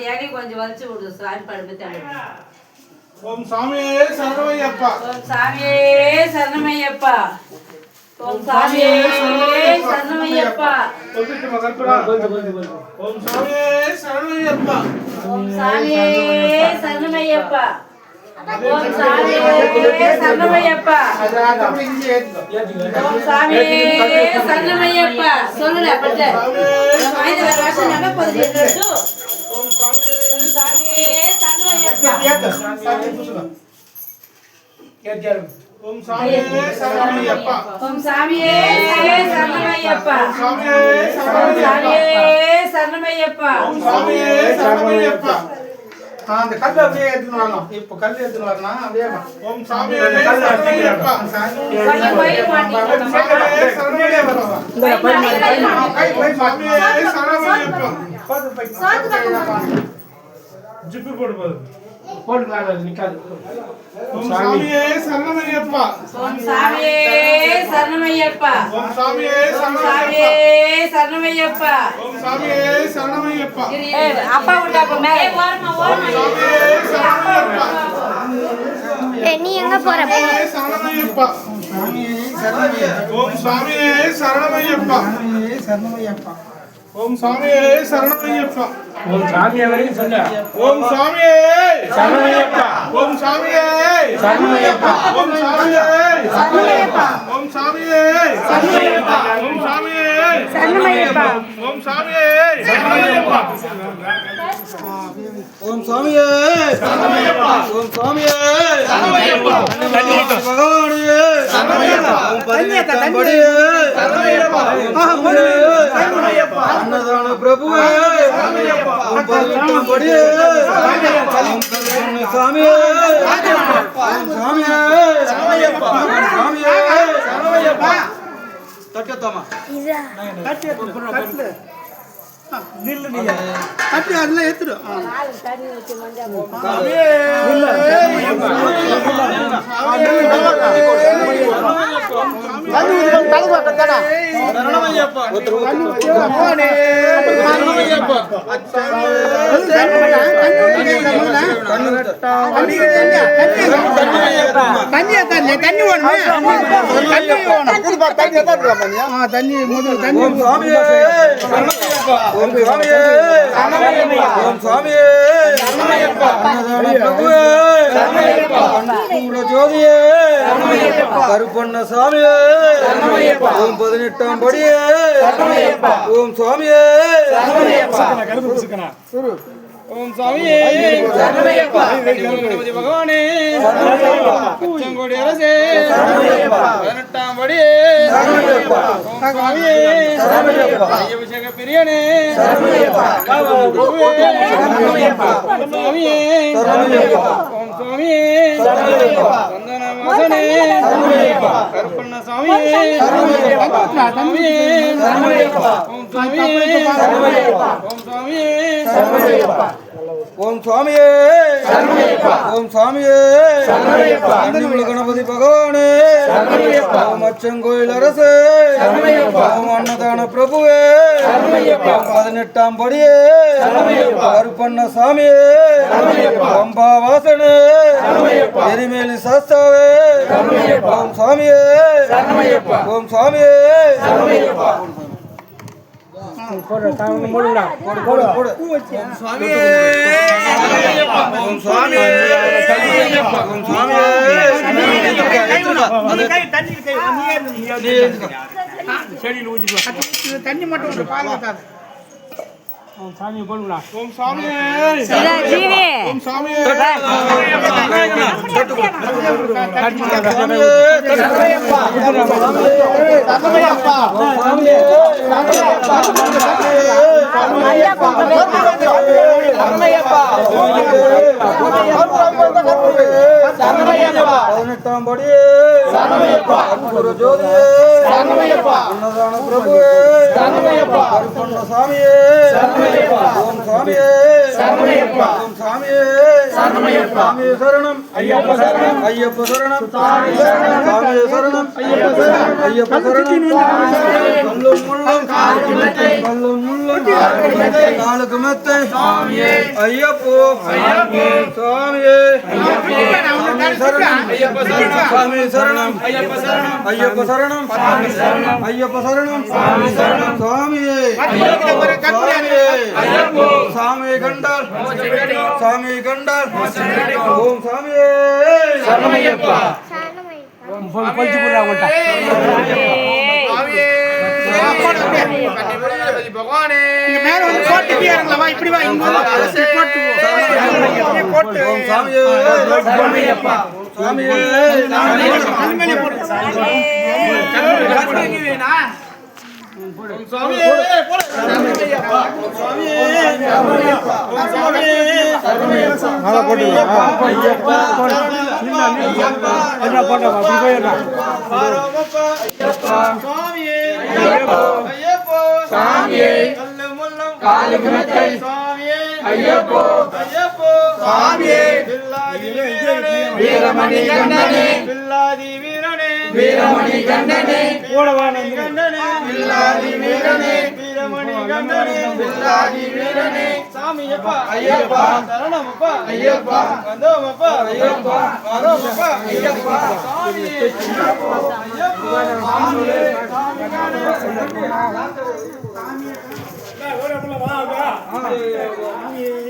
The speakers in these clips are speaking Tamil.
அந்த இலையை கொஞ்சம் வலிச்சு விடு சாமி படம் பத்தி ஓம் சாமியே சரணமையப்பா. ஓம் சாமியே சரணமையப்பா. ஓம் சாமியே சரணமையப்பா. ஓம் சாமியே சரணமையப்பா. ஓம் சாமியே சரணமையப்பா. ஓம் சாமியே சரணமையப்பா. ஓம் சாமியே சரணமையப்பா. சொல்லுடா பட்டு. ஐந்து வருஷம் ஓம் சாமியே சரணமையப்பா ஓம் சாமியே சரணமையப்பா ஓம் சாமியே சரணமையப்பா ஓம் சரணமையப்பா சரணமையப்பா அந்த கல் அப்படியே எடுத்துன்னு வரணும் இப்போ கல் எடுத்துன்னு வரணும் அப்படியே. ஓம் சரணமையப்பா மாட்டிக்கணும் சாமியே சரணமையப்பா கை போய் சாமியே சரணமையப்பா ஜிப்பு போடு போடு போட்டுக்கலாம் அது நிக்காது. ஓம் சாமியே சரணமையப்பா. ஓம் சாமியே சரணமையப்பா. ஓம் சாமியே ஓம் சரணமையப்பா. சாமியே சரணமையப்பா. ஓம் சாமியே சரணமையப்பா. அப்பா விட்டா அப்ப மேலே. ஓரமா ஓரமா. சாமியே சரணமையப்பா. ஏய், நீ எங்க போற? சாமியே சரணமையப்பா. ஓம் சாமியே சரணமையப்பா. சரணமையப்பா. ஓம் சாமியே சரணமையப்பா ஒரு சாமியை வரைக்கும் சொல்ல ஓம் சாமியே சரணமையப்பா ஓம் சாமியே சரணமையப்பா ஓம் சாமியே சரணமையப்பா. ஓம் சாமியே சரணமையப்பா. ஓம் சாமியே சரணமையப்பா. ஓம் சாமியே சரணமையப்பா ஓம் சாமியே சரணமையப்பா ஓம் சாமியே சரணமையப்பா. பகவானே சரணமையப்பா. ஓம் பதினெட்டாம் படியே சரணமையப்பா. அன்னதான பிரபுவே. கருப்பண்ண சாமியே. சாமியே. சாமியே. சரணமையப்பா. கட்டி அதெல்லாம் ஏத்துடு சாமியே சரணமையப்பா. சரணமையப்பா. தண்ணி தண்ணி தண்ணி வேணுமே தண்ணி வேணும் தண்ணி முதல்ல தண்ணி ஓம் சாமியே ஓம் சாமியே பிரபுவே. ஜோதியே. கருப்பண்ண சாமியே. ஓம் பதினெட்டாம் படியே. ஓம் சாமியே ஓம் சாமியே கணபதி பகவானே. பச்சங்கோடி அரசே. பதினெட்டாம் படியே ஓம் சாமியே அபிஷேக பிரியனே. சாமியே ஓம் சாமியே சந்தன கருப்பண்ண சாமியே ஓம் சாமியே. ஓம் அன்னிமலை கணபதி பகவானே. ஓம் அச்சங்கோயில் அரசே. ஓம் அன்னதான பிரபுவே. பதினெட்டாம் படியே. கருப்பண்ண சாமியே பம்பா வாசனே எரிமேலி சாஸ்தாவே. ஓம் சாமியே. ஓம் சாமியே. தண்ணி மட்டும் பால் ஊத்தாது. ஓம் சாமியே ஜீவி. ஓம் சாமியே. பதினெட்டாம் படியே ஜோதியே பிரபுவே. சாமியே சாமியே. ஓம் சாமியே. சரணமையப்பா சாமி சரணம். ஐயப்ப சரணம். ஐயப்ப சரணம். சாமி சரணம். ஐயப்ப சரணம். ஐயப்ப சரணம். கல்லும் முள்ளும் கல்லும் முள்ளும் காலுக்கு மெத்தை. சாமியே. ஐயப்போ. சாமியே. ஐயப்ப. சரணம். சாமி சரணம். ஐயப்ப சரணம். ஐயப்ப சரணம். ஐயப்ப சரணம். சாமியே சாமியே. ஐயப்போ. சாமியை கண்டால். சாமியை கண்டால். ஓம் சாமியே. சரணமையப்பா. பகவானே மேல வந்து போட்டு போயிருங்களா இப்படி வா இங்க வந்து போட்டு ஓம் சாமியே. சரணமையப்பா. சாமியே. சரணமையப்பா. கண்மணி போட்டு சாமி கண்மணி போட்டு நல்லா போட்டு என்ன போட்டா அப்படி போயிடலாம் சாமியே காலு குணத்தை ஐயப்போ ஐயப்போ சாமியே வீரமணி கண்ணனே. வீரமணி கண்ணனே. வீரமணி கண்ணனே பில்லாதி வீரனே. வீரமணி கண்ணனே பில்லாதி வீரனே. சாமியப்பா. ஐயப்பா. சரணமப்பா. ஐயப்பா. வந்தோமப்பா. ஐயப்பா. வரோமப்பா ஐயப்பா. சாமியே. ஐயப்பா. ஐயப்பா சாமியே.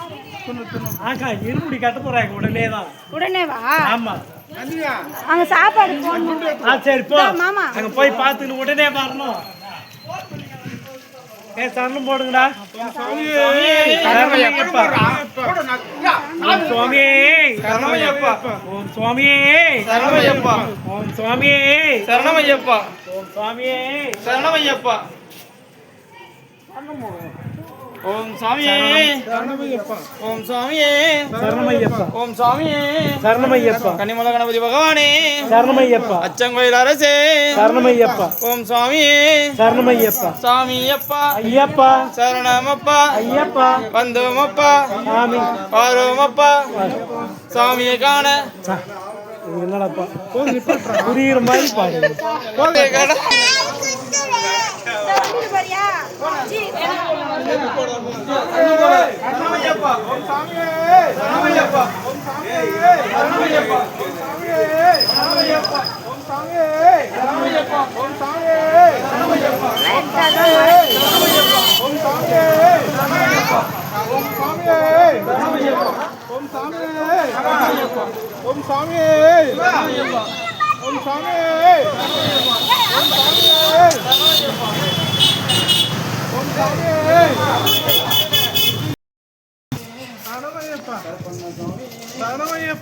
ஆக்கா இருமுடி கட்ட போறாங்க உடனே தான். உடனே வா. ஆமா. அங்க சாப்பாடு ஆ சரி போ. மாமா. அங்க போய் பார்த்துன்னு உடனே வரணும். ஏ சரணம் போடுங்கடா. ஓம் சுவாமியே சரணமையப்பா ஓம் சுவாமியே சரணமையப்பா ஓம் சுவாமியே சரணமையப்பா ஓம் சுவாமியே சரணமையப்பா ஓம் சாமியே. ஓம் சாமியே. சரணமையப்பா. ஓம் சாமியே. சரணமையப்பா. கன்னிமல கணபதி பகவானே. சரணமையப்பா. அச்சங்கோயில் அரசே. சரணமையப்பா. ஓம் சாமியே. சரணமையப்பா. சாமியப்பா. ஐயப்பா. சரணமப்பா. ஐயப்பா. வந்தோமப்பா சாமி. பாரோமப்பா சாமியை காண. என்னடாப்பா? புரியுற மாதிரி பாடு. சாமியே சாமியே சாமியே